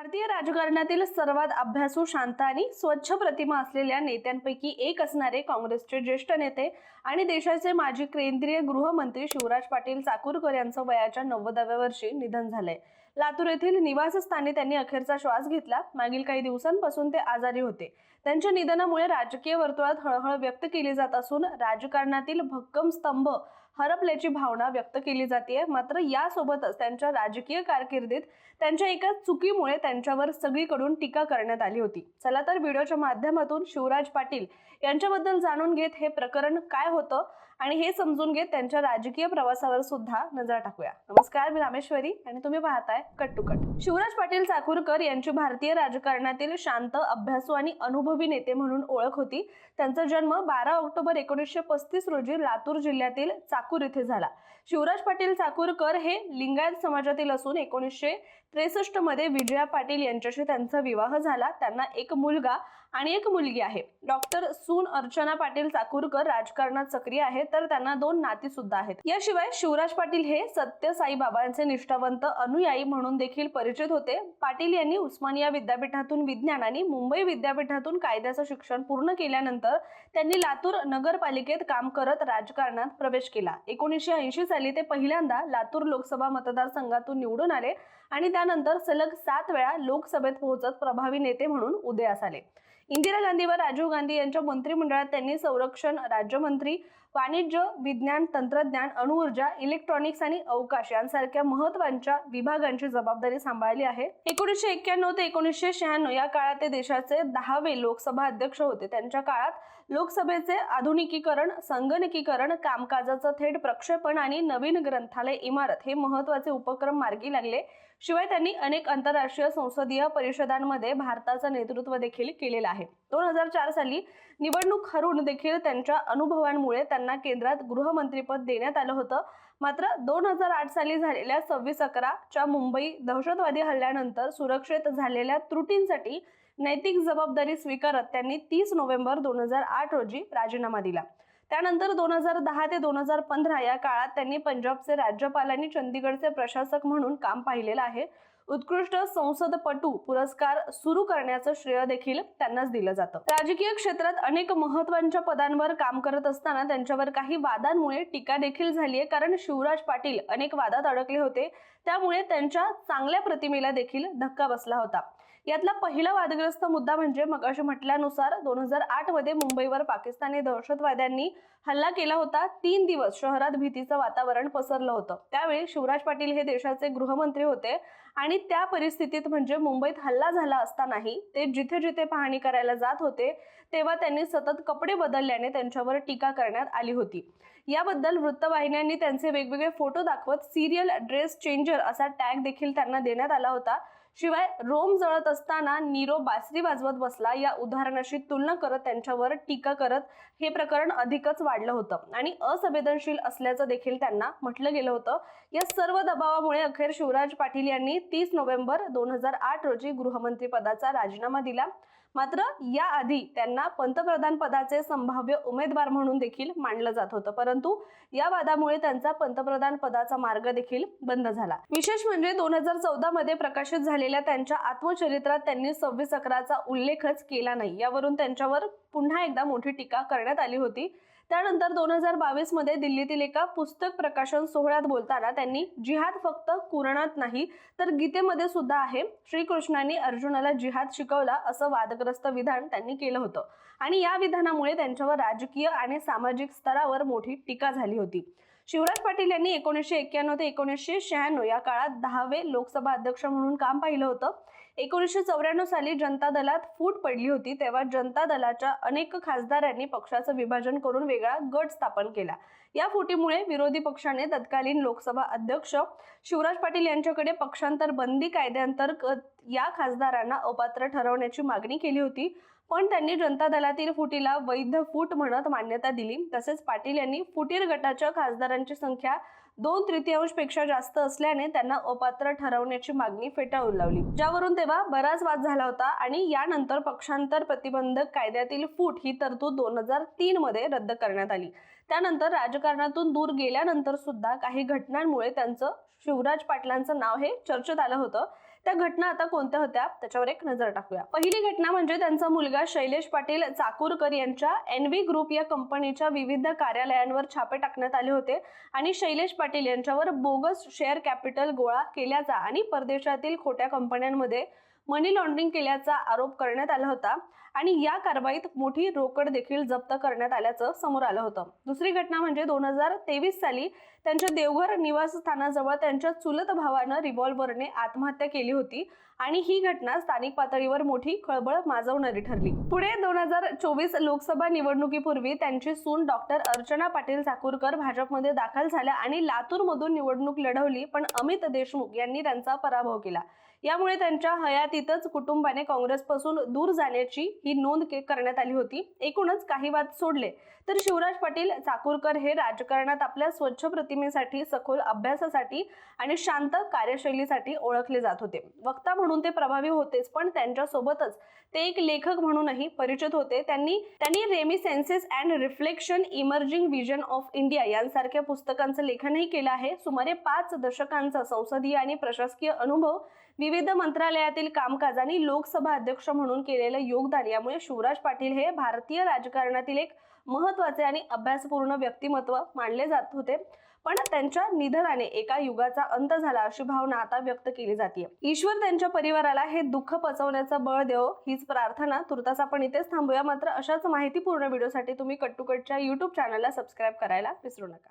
भारतीय राजकारणातील सर्वात अभ्यासू शांत आणि स्वच्छ प्रतिमा असलेल्या नेत्यांपैकी एक असणारे काँग्रेसचे ज्येष्ठ नेते आणि देशाचे माजी केंद्रीय गृहमंत्री शिवराज पाटील चाकूरकर यांचं वयाच्या नव्वदाव्या वर्षी निधन झालंय. लातूर येथील निवासस्थानी त्यांनी अखेरचा श्वास घेतला. मागील काही दिवसांपासून ते आजारी होते. त्यांच्या निधनामुळे राजकीय वर्तुळात हळहळ व्यक्त केली जात असून राजकारणातील भक्कम स्तंभ हरपल्याची भावना व्यक्त केली जाते मात्र यासोबतच त्यांच्या राजकीय कारकिर्दीत त्यांच्या एका चुकीमुळे त्यांच्यावर सगळीकडून टीका करण्यात आली होती. चला तर व्हिडिओच्या माध्यमातून शिवराज पाटील यांच्याबद्दल जाणून घेत हे प्रकरण काय होतं आणि हे समजून घेत त्यांच्या राजकीय प्रवासावर सुद्धा नजर टाकूया. नमस्कार मी रामेश्वरी आणि तुम्ही पाहताय cut to cut Shivraj Patil Chakurkar यांची भारतीय राजकारणातील शांत अभ्यासू आणि अनुभवी नेते म्हणून ओळख होती. त्यांचा जन्म बारा ऑक्टोबर एकोणीसशे पस्तीस रोजी लातूर जिल्ह्यातील चाकूर येथे झाला. शिवराज पाटील चाकूरकर हे लिंगायत समाजातील असून एकोणीसशे त्रेसष्टमध्ये विजया पाटील यांच्याशी त्यांचा विवाह झाला. त्यांना एक मुलगा आणि एक मुलगी आहे. डॉक्टर सून अर्चना पाटील चाकूरकर राजकारणात सक्रिय आहेत तर त्यांना दोन नाती सुद्धा आहेत. याशिवाय शिवराज पाटील हे सत्य साईबाबांचे निष्ठावंत अनुयायी म्हणून देखील परिचित होते. पाटील यांनी उस्मानिया विद्यापीठातून विज्ञान आणि मुंबई विद्यापीठातून कायद्याचं शिक्षण पूर्ण केल्यानंतर त्यांनी लातूर नगरपालिकेत काम करत राजकारणात प्रवेश केला. एकोणीसशे ऐंशी साली ते पहिल्यांदा लातूर लोकसभा मतदारसंघातून निवडून आले आणि त्यानंतर सलग सात वेळा लोकसभेत पोहोचत प्रभावी नेते म्हणून उदयास आले. इंदिरा गांधी व राजीव गांधी यांच्या मंत्रिमंडळात त्यांनी संरक्षण राज्यमंत्री वाणिज्य विज्ञान तंत्रज्ञान अणुऊर्जा इलेक्ट्रॉनिक्स आणि अवकाश यांसारख्या महत्त्वाच्या विभागांची जबाबदारी सांभाळली आहे. एकोणीसशे एक्क्याण्णव ते एकोणीसशे शहाण्णव या काळात ते देशाचे दहावे लोकसभा अध्यक्ष होते. त्यांच्या काळात लोकसभेचे आधुनिकीकरण संगणकीकरण कामकाजाचं थेट प्रक्षेपण आणि नवीन ग्रंथालय इमारत हे महत्त्वाचे उपक्रम मार्गी लागले. शिवाय त्यांनी अनेक आंतरराष्ट्रीय संसदीय परिषदांमध्ये भारताचं नेतृत्व देखील केलेलं आहे. दोन हजार चार साली निवडणूक हरून देखील त्यांच्या अनुभवांमुळे त्यांना केंद्रात गृहमंत्रीपद देण्यात आलं होतं. मात्र दोन हजार आठ साली झालेल्या सव्वीस अकराच्या मुंबई दहशतवादी हल्ल्यानंतर सुरक्षेत झालेल्या त्रुटींसाठी नैतिक जबाबदारी स्वीकारत त्यांनी तीस नोव्हेंबर दोन हजार आठ रोजी राजीनामा दिला. त्यानंतर दोन हजार दहा ते दोन हजार पंधरा या काळात त्यांनी पंजाबचे राज्यपाल आणि चंदीगडचे प्रशासक म्हणून काम पाहिलेलं आहे. उत्कृष्ट संसदपटू पुरस्कार सुरू करण्याचं श्रेय देखील त्यांनाच दिलं जातं. राजकीय क्षेत्रात अनेक महत्त्वाच्या पदांवर काम करत असताना त्यांच्यावर काही वादांमुळे टीका देखील झाली आहे. कारण शिवराज पाटील अनेक वादात अडकले होते. त्यामुळे त्यांच्या चांगल्या प्रतिमेला देखील धक्का बसला होता. यातला पहिला वादग्रस्त मुद्दा म्हणजे मगाशी म्हटल्यानुसार दोन हजार आठमध्ये मुंबईवर पाकिस्तानी दहशतवाद्यांनी हल्ला केला होता. तीन दिवस शहरात भीतीचं वातावरण पसरलं होतं. त्यावेळी शिवराज पाटील हे देशाचे गृहमंत्री होते आणि त्या परिस्थितीत म्हणजे मुंबईत हल्ला झाला असतानाही ते जिथे जिथे पाहणी करायला जात होते तेव्हा त्यांनी सतत कपडे बदलल्याने त्यांच्यावर टीका करण्यात आली होती. याबद्दल वृत्तवाहिन्यांनी त्यांचे वेगवेगळे फोटो दाखवत सिरियल ड्रेस चेंजर असा टॅग देखील त्यांना देण्यात आला होता. शिवाय रोम जळत असताना नीरो बासरी वाजवत बसला. या उदाहरणाशी तुलना करत त्यांच्यावर टीका करत हे प्रकरण अधिकच वाढलं होतं आणि असंवेदनशील असल्याचं देखील त्यांना म्हटलं गेलं होतं. या सर्व दबावामुळे अखेर शिवराज पाटील यांनी तीस नोव्हेंबर दोन हजार आठ रोजी गृहमंत्री पदाचा राजीनामा दिला. मात्र याआधी त्यांना पंतप्रधान पदाचे संभाव्य उमेदवार म्हणून देखील मानलं जात होतं. परंतु या वादामुळे त्यांचा पंतप्रधान पदाचा मार्ग देखील बंद झाला. विशेष म्हणजे दोन हजार चौदा मध्ये प्रकाशित झालेल्या त्यांच्या आत्मचरित्रात त्यांनी सव्वीस अकराचा उल्लेखच केला नाही. यावरून त्यांच्यावर पुन्हा एकदा मोठी टीका करण्यात आली होती. त्यानंतर दोन हजार बावीसमध्ये दिल्लीतील एका पुस्तक प्रकाशन सोहळ्यात बोलताना त्यांनी जिहाद फक्त कुराणात नाही तर गीतेमध्ये सुद्धा आहे श्रीकृष्णांनी अर्जुनाला जिहाद शिकवला असं वादग्रस्त विधान त्यांनी केलं होतं. आणि या विधानामुळे त्यांच्यावर राजकीय आणि सामाजिक स्तरावर मोठी टीका झाली होती. शिवराज पाटील यांनी एकोणीसशे एक्क्याण्णव ते एकोणीसशे शहाण्णव या काळात दहावे लोकसभा अध्यक्ष म्हणून काम पाहिलं होतं. एकोणीसशे चौऱ्याण्णव साली जनता दलात फूट पडली होती तेव्हा जनता दलाच्या अनेक खासदारांनी पक्षाचं विभाजन करून वेगळा गट स्थापन केला. या फुटीमुळे विरोधी पक्षाने तत्कालीन लोकसभा अध्यक्ष शिवराज पाटील यांच्याकडे पक्षांतर बंदी कायद्यांतर्गत या खासदारांना अपात्र ठरवण्याची मागणी केली होती. पण त्यांनी जनता दलातील फुटीला वैध फूट म्हणत मान्यता दिली. तसेच पाटील यांनी फुटीर गटाच्या खासदारांची संख्या दोन तृतीयांशपेक्षा जास्त असल्याने त्यांना अपात्र ठरवण्याची मागणी फेटाळून लावली. ज्यावरून तेव्हा बराच वाद झाला होता आणि यानंतर पक्षांतर प्रतिबंधक कायद्यातील फूट ही तरतूद दोन हजार तीन मध्ये रद्द करण्यात आली. त्यानंतर राजकारणातून दूर गेल्यानंतर सुद्धा काही घटनांमुळे त्यांचं शिवराज पाटलांचं नाव हे चर्चेत आलं होतं. त्या घटना आता कोणत्या होत्या? त्याच्यावर एक नजर टाकूया. पहिली घटना म्हणजे त्यांचा मुलगा शैलेश पाटील चाकूरकर यांच्या एनव्ही ग्रुप या कंपनीच्या विविध कार्यालयांवर छापे टाकण्यात आले होते आणि शैलेश पाटील यांच्यावर बोगस शेअर कॅपिटल गोळा केल्याचा आणि परदेशातील खोट्या कंपन्यांमध्ये मनी लॉन्ड्रिंग केल्याचा आरोप करण्यात आला होता आणि या कारवाईत मोठी रोकड देखील जप्त करण्यात आल्याचं समोर आलं होतं. दुसरी घटना म्हणजे दोन हजार तेवीस साली त्यांच्या देवघर निवासस्थानाजवळ त्यांच्या चुलत भावानं रिव्हॉल्व्हरने आत्महत्या केली होती. आणि ही घटना स्थानिक पातळीवर मोठी खळबळ माजवणारी ठरली. पुढे दोन हजार चोवीस लोकसभा निवडणुकीपूर्वी त्यांची सून डॉक्टर अर्चना पाटील चाकूरकर भाजपमध्ये दाखल झाल्या आणि लातूरमधून निवडणूक लढवली पण अमित देशमुख यांनी त्यांचा पराभव केला. यामुळे त्यांच्या हयातीतच कुटुंबाने काँग्रेसपासून दूर जाण्याची ही नोंद करण्यात आली होती. एकूणच काही वाद सोडले तर शिवराज पाटील चाकूरकर हे राजकारणात आपल्या स्वच्छ प्रतिमेसाठी सखोल अभ्यासासाठी आणि शांत कार्यशैलीसाठी ओळखले जात होते. वक्ता म्हणून ते प्रभावी होतेच पण त्यांच्यासोबतच ते एक लेखक म्हणूनही परिचित होते. त्यांनी त्यांनी reminiscences and reflection emerging vision of India यांसारख्या पुस्तकांचं लेखनही केलं आहे. सुमारे पाच दशकांचा संसदीय आणि प्रशासकीय अनुभव विविध मंत्रालयातील कामकाज आणि लोकसभा अध्यक्ष म्हणून केलेलं योगदान यामुळे शिवराज पाटील हे भारतीय राजकारणातील एक महत्त्वाचे आणि अभ्यासपूर्ण व्यक्तिमत्व मानले जात होते. पण त्यांच्या निधनाने एका युगाचा अंत झाला अशी भावना आता व्यक्त केली जाते ईश्वर त्यांच्या परिवाराला हे दुःख पचवण्याचं बळ देव हीच प्रार्थना. तुर्तास आपण इथेच थांबूया. मात्र अशाच माहितीपूर्ण व्हिडिओसाठी तुम्ही कट्टुकटच्या युट्यूब चॅनलला सबस्क्राईब करायला विसरू नका.